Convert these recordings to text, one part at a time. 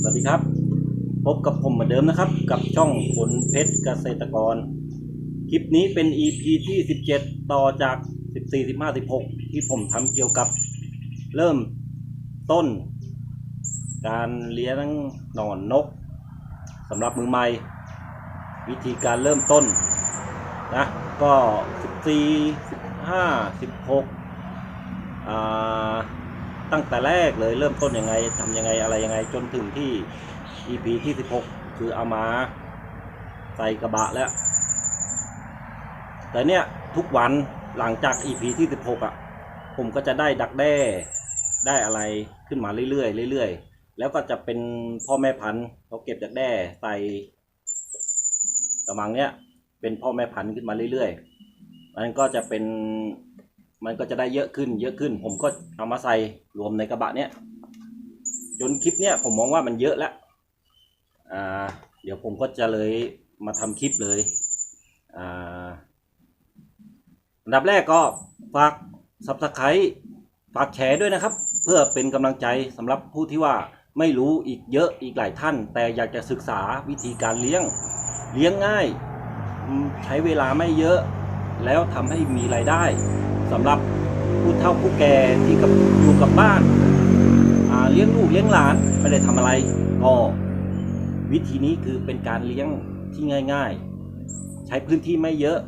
สวัสดีครับ พบกับผมเหมือนเดิมนะครับ กับช่องผลเพชรเกษตรกร คลิปนี้เป็น EP ที่ 17 ต่อจาก 14 15 16 ที่ผมทำเกี่ยวกับเริ่มต้น การเลี้ยงหนอนนกสำหรับมือใหม่ วิธีการเริ่มต้นนะก็ 14 15 16อ่า ตั้งแต่แรกเลยเริ่มต้นยังไงทำยังไงอะไรยังไงจนถึงที่ EP ที่ 16 คือเอามาใส่กระบะแล้ว แต่เนี่ยทุกวันหลังจาก EP ที่ 16อะ ผมก็จะได้ดักแด้ได้อะไรขึ้นมาเรื่อยๆเรื่อยๆ แล้วก็จะเป็นพ่อแม่พันธุ์เขาเก็บดักแด้ใส่กระมังเนี้ยเป็นพ่อแม่พันธุ์ขึ้นมาเรื่อยๆมันก็จะเป็น มันก็จะได้เยอะขึ้นเยอะขึ้น ผมก็เอามาใส่รวมในกระบะเนี้ยจนคลิปเนี้ยผมมองว่ามันเยอะแล้วอ่าเดี๋ยวผมก็จะเลยมาทำคลิปเลยอ่าอันดับแรกก็ฝาก subscribe ฝากแชร์ด้วยนะครับ เพื่อเป็นกำลังใจสำหรับผู้ที่ว่าไม่รู้อีกเยอะอีกหลายท่าน แต่อยากจะศึกษาวิธีการเลี้ยงเลี้ยงง่าย ใช้เวลาไม่เยอะ แล้วทำให้มีรายได้ สำหรับผู้เฒ่าผู้แก่ที่กับอยู่กับบ้านาเลี้ยงลูกเลี้ยงหลานไม่ได้ทำอะไร ก็วิธีนี้คือเป็นการเลี้ยงที่ง่าย ๆ ใช้พื้นที่ไม่เยอะ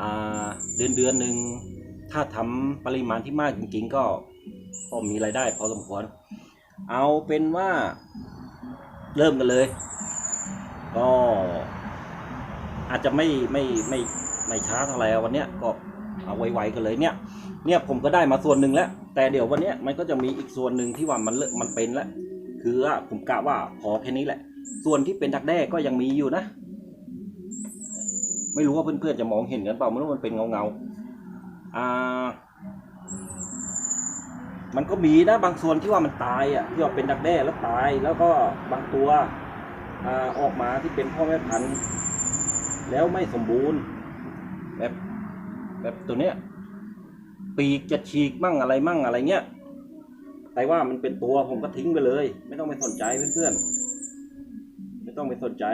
อาเดือนเดือนหนึ่งถ้าทำปริมาณที่มากจริง ๆ ก็ก็มีรายได้พอสมควร เอาเป็นว่าเริ่มกันเลย ก็อาจจะไม่ไม่ไม่ไม่ช้าเท่าไหร่วันเนี้ยก็ เอาไวๆกันเลยเนี่ย เนี่ยผมก็ได้มาส่วนหนึ่งแล้ว แต่เดี๋ยววันนี้มันก็จะมีอีกส่วนหนึ่งที่ว่ามันเลิกมันเป็นแล้ว คือว่าผมกะว่าพอแค่นี้แหละ ส่วนที่เป็นดักแด้ก็ยังมีอยู่นะ ไม่รู้ว่าเพื่อนๆจะมองเห็นกันเปล่าไม่รู้มันเป็นเงาๆอ่ามันก็มีนะบางส่วนที่ว่ามันตายอะที่ว่าเป็นดักแด้แล้วตายแล้วก็บางตัวอออกมาที่เป็นพ่อแม่พันธุ์แล้วไม่สมบูรณ์แบบ แบบตัวเนี้ยปีกจะฉีกมั่งอะไรมั่งอะไรเงี้ยแต่ว่ามันเป็นตัวผมก็ทิ้งไปเลย ไม่ต้องไปสนใจเพื่อนๆไม่ต้องไปสนใจ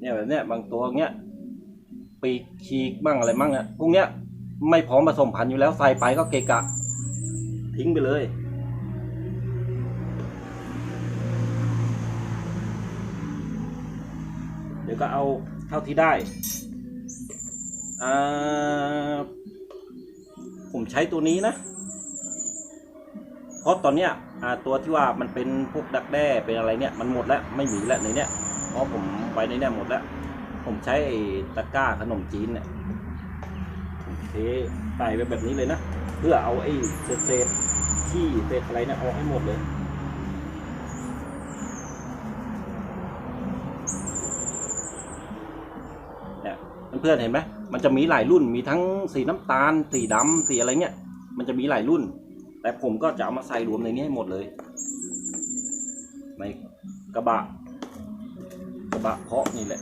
เนี่ยแบบเนี้ยบางตัวเงี้ยปีกฉีกมั่งอะไรมั่งอะพวกเนี้ยไม่พร้อมผสมพันธุ์อยู่แล้วใส่ไปก็เกะกะ ทิ้งไปเลยเดี๋ยวก็เอาเท่าที่ได้ ผมใช้ตัวนี้นะ เพราะตอนเนี้ยตัวที่ว่ามันเป็นพวกดักแด้เป็นอะไรเนี่ย มันหมดแล้วไม่มีแล้วในเนี้ยเพราะผมไว้ในเนี้ยหมดแล้ว ผมใช้ตะกร้าขนมจีนเนี่ยผมเทใส่ไปแบบนี้เลยนะ เพื่อเอาไอ้เศษที่เศษอะไรเนี่ยออกให้หมดเลย เพื่อนๆเห็นไหมมันจะมีหลายรุ่นมีทั้งสีน้ำตาล สีดำสีอะไรเงี้ย มันจะมีหลายรุ่น แต่ผมก็จะเอามาใส่รวมในนี้ให้หมดเลย ในกระบะ กระบะเพาะนี่แหละ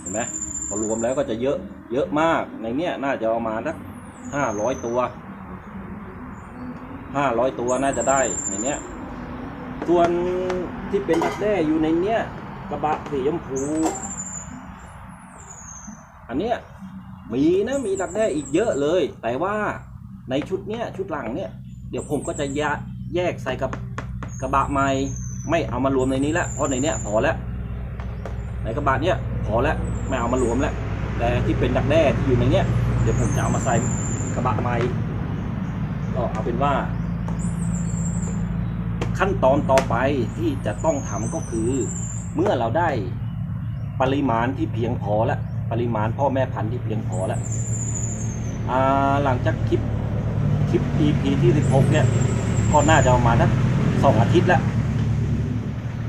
เห็นไหมพอรวมแล้วก็จะเยอะเยอะมากในเนี้ยน่าจะประมาณสักห้าร้อยตัวห้าร้อยตัวน่าจะได้ในเนี้ย ส่วนที่เป็นดักแด้อยู่ในเนี้ยกระบะสีชมพู อันเนี้ยมีนะมีดักแด้อีกเยอะเลย แต่ว่าในชุดเนี้ยชุดหลังเนี้ยเดี๋ยวผมก็จะแยกใส่กับกระบะใหม่ไม่เอามารวมในนี้ล้วเพราะในเนี้ยพอแล้วในกระบะเนี้ยพอแล้วไม่เอามารวมแล้วแต่ที่เป็นดักแด้ที่อยู่ในเนี้ยเดี๋ยวผมจะเอามาใส่กระบะใหม่ก็เอาเป็นว่า ขั้นตอนต่อไปที่จะต้องทำก็คือ เมื่อเราได้ปริมาณที่เพียงพอแล้วปริมาณพ่อแม่พันธุ์ที่เพียงพอแล้วหลังจากคลิปคลิป EP ที่ 16 เนี่ย ก็น่าจะประมาณสักสองอาทิตย์แล้ว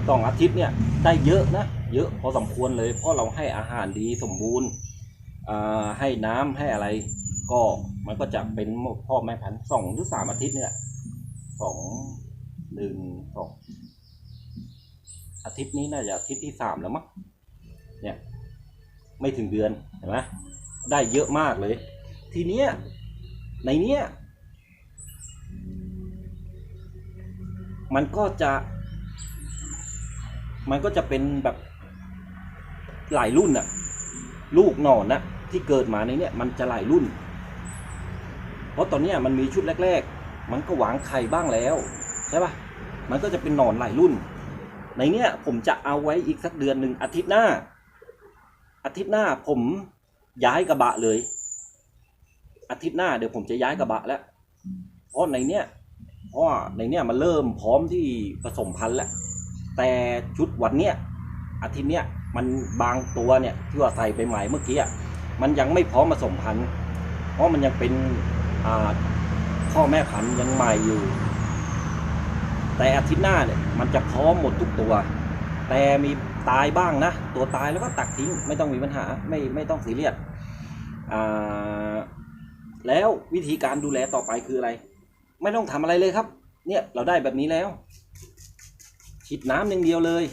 สองอาทิตย์เนี่ยได้เยอะนะ เยอะพอสมควรเลยเพราะเราให้อาหารดีสมบูรณ์ให้น้ำให้อะไรก็มันก็จะเป็นพ่อแม่พันธุ์สองหรือสามอาทิตย์เนี่ยสอง หนึ่งสองอาทิตย์นี้น่าจะอาทิตย์ที่สามแล้วมั้งเนี่ยไม่ถึงเดือนเห็นไหมได้เยอะมากเลย ทีเนี้ยในเนี้ยมันก็จะมันก็จะเป็นแบบหลายรุ่นอะลูกหนอนนะที่เกิดมาในเนี้ยมันจะหลายรุ่น เพราะตอนเนี้ยมันมีชุดแรก ๆ มันก็หวางไข่บ้างแล้ว ใช่ปะมันก็จะเป็นหนอนหลายรุ่น ในเนี้ยผมจะเอาไว้อีกสักเดือนหนึ่งอาทิตย์หน้า อาทิตย์หน้าผมย้ายกระบะเลย อาทิตย์หน้าเดี๋ยวผมจะย้ายกระบะแล้ว เพราะในเนี้ยเพราะในเนี้ยมันเริ่มพร้อมที่ผสมพันธุ์แล้ว แต่ชุดวันเนี้ยอาทิตย์เนี้ยมันบางตัวเนี่ยที่ว่าใส่ไปใหม่เมื่อกี้มันยังไม่พร้อมผสมพันธุ์ เพราะมันยังเป็นพ่อแม่พันธุ์ยังใหม่อยู่ แต่อาทิตย์หน้าเนี่ยมันจะพร้อมหมดทุกตัว แต่มีตายบ้างนะ ตัวตายแล้วก็ตักทิ้งไม่ต้องมีปัญหาไม่ไม่ต้องซีเรียสอ่าแล้ววิธีการดูแลต่อไปคืออะไร ไม่ต้องทำอะไรเลยครับ เนี่ยเราได้แบบนี้แล้วฉีดน้ำอย่างเดียวเลย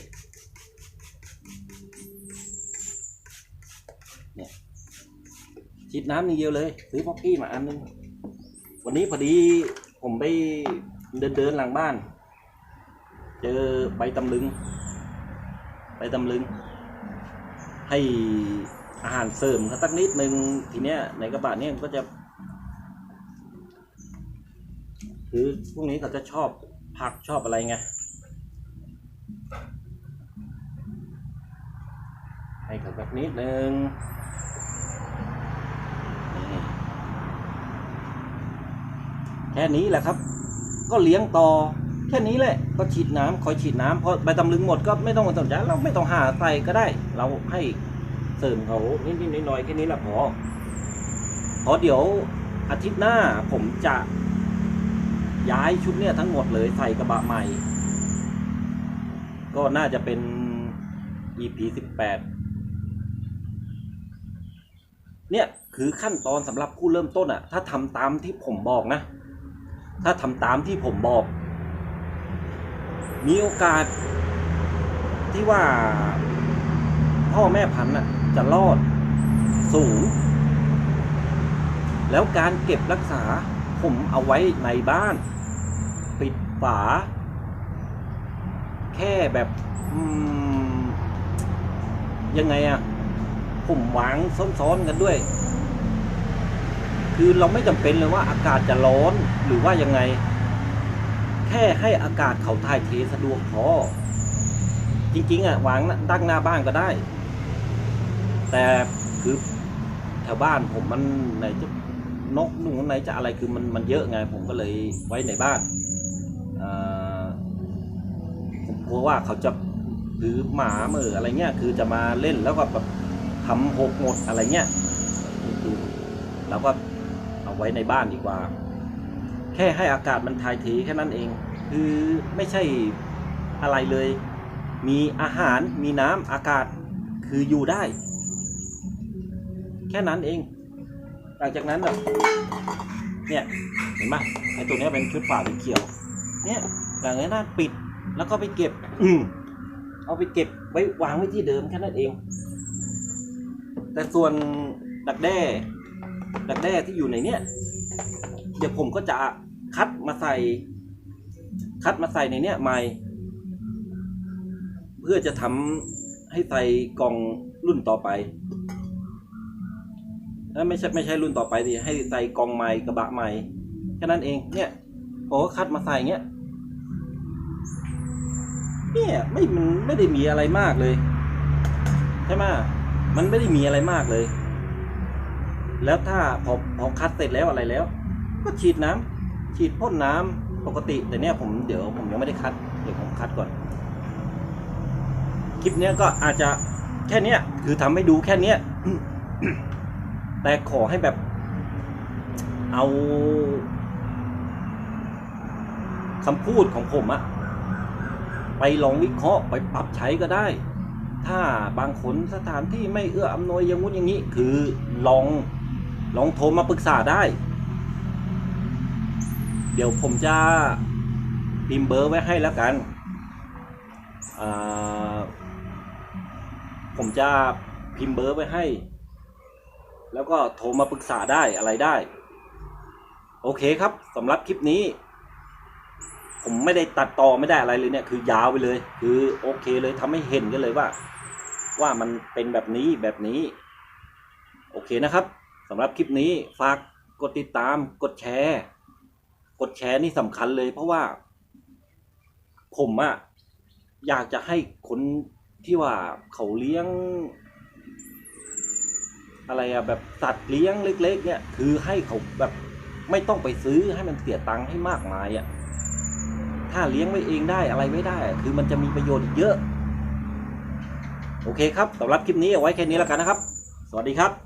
เนี่ยฉีดน้ำอย่างเดียวเลยซื้อพ็อกกี้มาอันนึงวันนี้พอดีผมไปเดินเดินหลังบ้าน เจอใบตำลึง ใบตำลึง ให้อาหารเสริมเขาสักนิดนึงทีเนี้ยในกระบะเนี้ยก็จะ คือพวกนี้เขาจะชอบผักชอบอะไรไงให้เขาสักนิดนึงแค่นี้แหละครับ ก็เลี้ยงต่อ แค่นี้แหละก็ฉีดน้ำคอยฉีดน้ำพอใบตำลึงหมดก็ไม่ต้องสนใจเราไม่ต้องหาใส่ก็ได้ เราให้เสริมเขานิดๆหน่อยๆแค่นี้แหละพอพราะเดี๋ยวอาทิตย์หน้าผมจะย้ายชุดเนี่ยทั้งหมดเลยใส่กระบะใหม่ ก็น่าจะเป็น EP สิบแปดเนี่ยคือขั้นตอนสำหรับผู้เริ่มต้นอะถ้าทำตามที่ผมบอกนะ ถ้าทำตามที่ผมบอก มีโอกาสที่ว่าพ่อแม่พันธุ์น่ะจะรอดสูง แล้วการเก็บรักษาผมเอาไว้ในบ้าน ปิดฝา แค่แบบยังไงอะผมวางซ้อนๆกันด้วย คือเราไม่จำเป็นเลยว่าอากาศจะร้อนหรือว่ายังไง แค่ให้อากาศเขาถ่ายเทสะดวกพอจริงๆอะวางตั้งหน้าบ้านก็ได้ แต่คือแถวบ้านผมมันไหนจะนกนูไหนจะอะไรคือมันมันเยอะไง ผมก็เลยไว้ในบ้านผมกลัวว่าเขาจะหรือหมาเหมืออะไรเงี้ยคือจะมาเล่นแล้วก็แบบทำหกหมดอะไรเงี้ยคือเราก็เอาไว้ในบ้านดีกว่า แค่ให้อากาศมันถ่ายเทแค่นั้นเอง คือไม่ใช่อะไรเลย มีอาหารมีน้ำอากาศคืออยู่ได้ แค่นั้นเอง หลังจากนั้นแบบเนี่ยเห็นปะไอตัวเนี้ยเป็นชุดฝาสีเขียว เนี่ยหลังจากนั้นปิดแล้วก็ไปเก็บ อืเอาไปเก็บไว้วางไว้ที่เดิมแค่นั้นเอง แต่ส่วนดักแด้ ดักแด้ที่อยู่ในเนี้ย เดี๋ยวผมก็จะคัดมาใส่ คัดมาใส่ในเนี้ยใหม่ เพื่อจะทำให้ใส่กล่องรุ่นต่อไปเอ้ยไม่ใช่ไม่ใช่รุ่นต่อไปดิให้ใส่กล่องใหม่กระบะใหม่แค่นั้นเอง เนี่ยผมก็คัดมาใส่เงี้ยเนี่ยไม่มันไม่ได้มีอะไรมากเลยใช่ไหมมันไม่ได้มีอะไรมากเลย แล้วถ้าพอพอคัดเสร็จแล้วอะไรแล้ว ก็ฉีดน้ำฉีดพ่นน้ำปกติ แต่เนี่ยผมเดี๋ยวผมยังไม่ได้คัดเดี๋ยวผมคัดก่อน คลิปเนี้ยก็อาจจะแค่เนี้ย คือทำให้ดูแค่เนี้ยแต่ขอให้แบบ เอาคำพูดของผมอะไปลองวิเคราะห์ไปปรับใช้ก็ได้ ถ้าบางคนสถานที่ไม่เอื้ออำนวยอย่างงู้นอย่างนี้ คือลองลองโทรมาปรึกษาได้ เดี๋ยวผมจะพิมพ์เบอร์ไว้ให้แล้วกัน ผมจะพิมพ์เบอร์ไว้ให้ แล้วก็โทรมาปรึกษาได้อะไรได้ โอเคครับสำหรับคลิปนี้ ผมไม่ได้ตัดต่อไม่ได้อะไรเลยเนี่ยคือยาวไปเลย คือโอเคเลยทำให้เห็นกันเลยว่า ว่ามันเป็นแบบนี้แบบนี้ โอเคนะครับสำหรับคลิปนี้ฝากกดติดตามกดแชร์ กดแชร์นี่สำคัญเลย เพราะว่า ผมอะอยากจะให้คนที่ว่าเขาเลี้ยง อะไรอะแบบสัตว์เลี้ยงเล็ก ๆ เนี่ย คือให้เขาแบบไม่ต้องไปซื้อให้มันเสียตังค์ให้มากมายอะถ้าเลี้ยงไว้เองได้อะไรไม่ได้ คือมันจะมีประโยชน์เยอะ โอเคครับสำหรับคลิปนี้เอาไว้แค่นี้แล้วกันนะครับ สวัสดีครับ